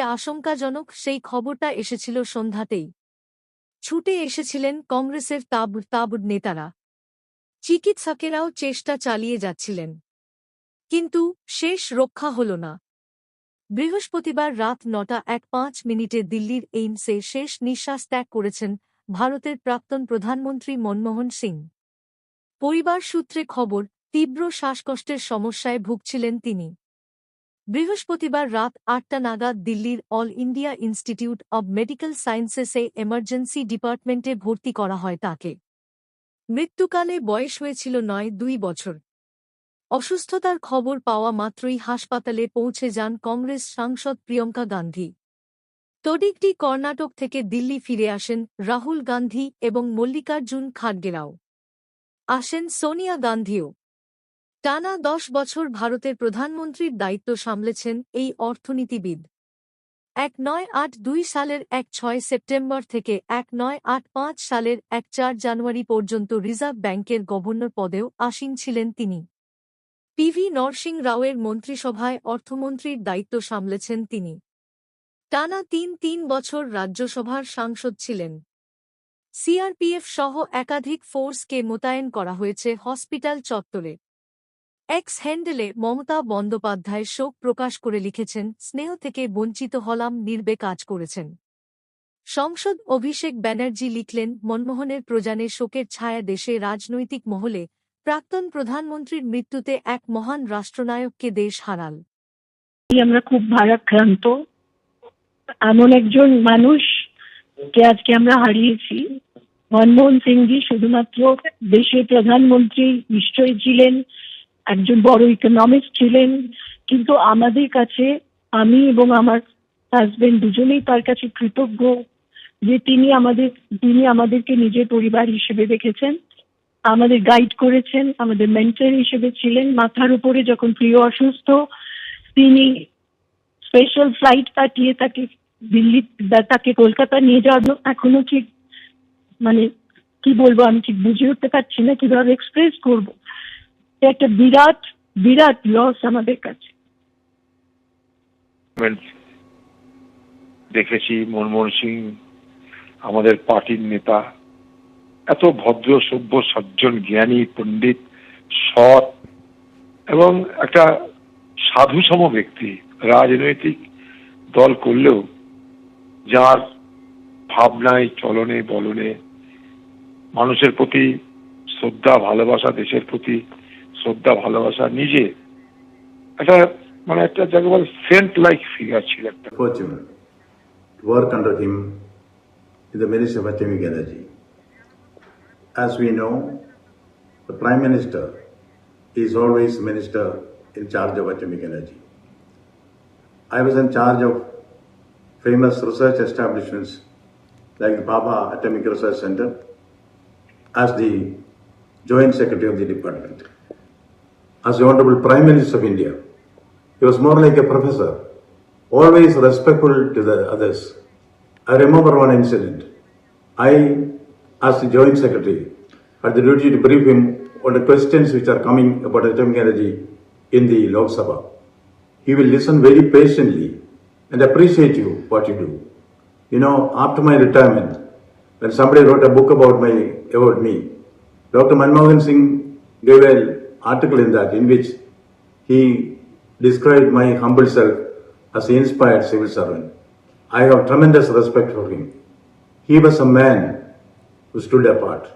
আশঙ্কাজনক সেই খবরটা এসেছিল সন্ধ্যাতেই। ছুটে এসেছিলেন কংগ্রেসের তাবড় তাবড় নেতারা। চিকিৎসকেরাও চেষ্টা চালিয়ে যাচ্ছিলেন। কিন্তু শেষ রক্ষা হল না। বৃহস্পতিবার রাত নটা এক পাঁচ মিনিটে দিল্লির এইমসে শেষ নিঃশ্বাস ত্যাগ করেছেন ভারতের প্রাক্তন প্রধানমন্ত্রী মনমোহন সিং। পরিবার সূত্রে খবর, তীব্র শ্বাসকষ্টের সমস্যায় ভুগছিলেন তিনি। বৃহস্পতিবার রাত আটটা নাগাদ দিল্লির all India institute of medical সায়েন্সেসে emergency ডিপার্টমেন্টে ভর্তি করা হয় তাকে। মৃত্যুকালে বয়স হয়েছিল নয়, দুই বছর। অসুস্থতার খবর পাওয়া মাত্রই হাসপাতালে পৌঁছে যান কংগ্রেস সাংসদ প্রিয়ঙ্কা গান্ধী। তডিকটি কর্ণাটক থেকে দিল্লি ফিরে আসেন রাহুল গান্ধী এবং মল্লিকার্জুন খাড়গেরাও। আসেন সোনিয়া গান্ধীও। টানা দশ বছর ভারতের প্রধানমন্ত্রীর দায়িত্ব সামলেছেন এই অর্থনীতিবিদ। এক নয় আট দুই সালের এক ছয় সেপ্টেম্বর থেকে এক নয় আট পাঁচ সালের এক চার জানুয়ারি পর্যন্ত রিজার্ভ ব্যাংকের গভর্নর পদেও আসীন ছিলেন তিনি। পিভি নরসিং রাওয়ের মন্ত্রিসভায় অর্থমন্ত্রীর দায়িত্ব সামলেছেন তিনি। টানা তিন তিন বছর রাজ্যসভার সাংসদ ছিলেন। সিআরপিএফ সহ একাধিক ফোর্সকে মোতায়েন করা হয়েছে হসপিটাল চত্বরে। এক্স হ্যান্ডেলে মমতা বন্দ্যোপাধ্যায় শোক প্রকাশ করে লিখেছেন, স্নেহ থেকে বঞ্চিত হলাম, নির্বে কাজ করেছেন। সংসদ অভিষেক ব্যানার্জি লিখলেন, মনমোহনের প্রজানে শোকের ছায়া দেশে রাজনৈতিক মহলে, প্রাক্তন প্রধানমন্ত্রীর মৃত্যুতে এক মহান রাষ্ট্রনায়ককে দেশ হারাল। আমরা খুব ভারাক্রান্ত। এমন একজন মানুষ কে আজকে আমরা হারিয়েছি। মনমোহন সিংজি শুধুমাত্র দেশের প্রধানমন্ত্রী নিশ্চয়ই ছিলেন একজন বড় ইকোনমিস্ট ছিলেন, কিন্তু আমাদের কাছে, আমি এবং আমার হাজবেন্ড দুজনেই তার কাছে কৃতজ্ঞ যে তিনি আমাদের, তিনি আমাদেরকে নিজের পরিবার হিসেবে দেখেছেন, আমাদের গাইড করেছেন, আমাদের মেন্টর হিসেবে ছিলেন। মাথার উপরে যখন প্রিয় অসুস্থ, তিনি স্পেশাল ফ্লাইট পাঠিয়ে তাকে দিল্লি, তাকে কলকাতা নিয়ে যাওয়ার এখনও ঠিক মানে কি বলব আমি ঠিক বুঝে উঠতে পারছি না, কীভাবে এক্সপ্রেস করব। একটা বিরাট বিরাট লস আমাদের কাছে। দেখেছি মনমোহন সিং, আমাদের পার্টির নেতা, এত ভদ্র, সভ্য সজ্জন জ্ঞানী, পণ্ডিত, সৎ এবং একটা সাধুসম ব্যক্তি, রাজনৈতিক দল করলেও যার ভাবনায়, চলনে, বলনে মানুষের প্রতি শ্রদ্ধা, ভালোবাসা, দেশের প্রতি শ্রদ্ধা ভালোবাসা নিজে একটা মানে একটা যাকে বলে সেন্ট লাইক ফিগার ছিল একটা fortunate to work under him in the Ministry of Atomic Energy. As we know, the Prime Minister is always Minister in charge of atomic energy. I was in charge of famous research establishments like the Baba Atomic Research Center as the Joint Secretary of the Department. As the Honorable Prime Minister of India, he was more like a professor always respectful to the others. I remember one incident. I, as the Joint Secretary, had the duty to brief him on the questions which are coming about atomic energy in the Lok Sabha. He will listen very patiently and appreciate you what you do. You know, after my retirement, when somebody wrote a book about my about me, Dr. Manmohan Singh gave an article in that in which he described my humble self as an inspired civil servant. I have tremendous respect for him. He was a man who stood apart.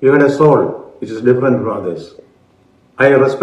He had a soul which is different from others. I respect.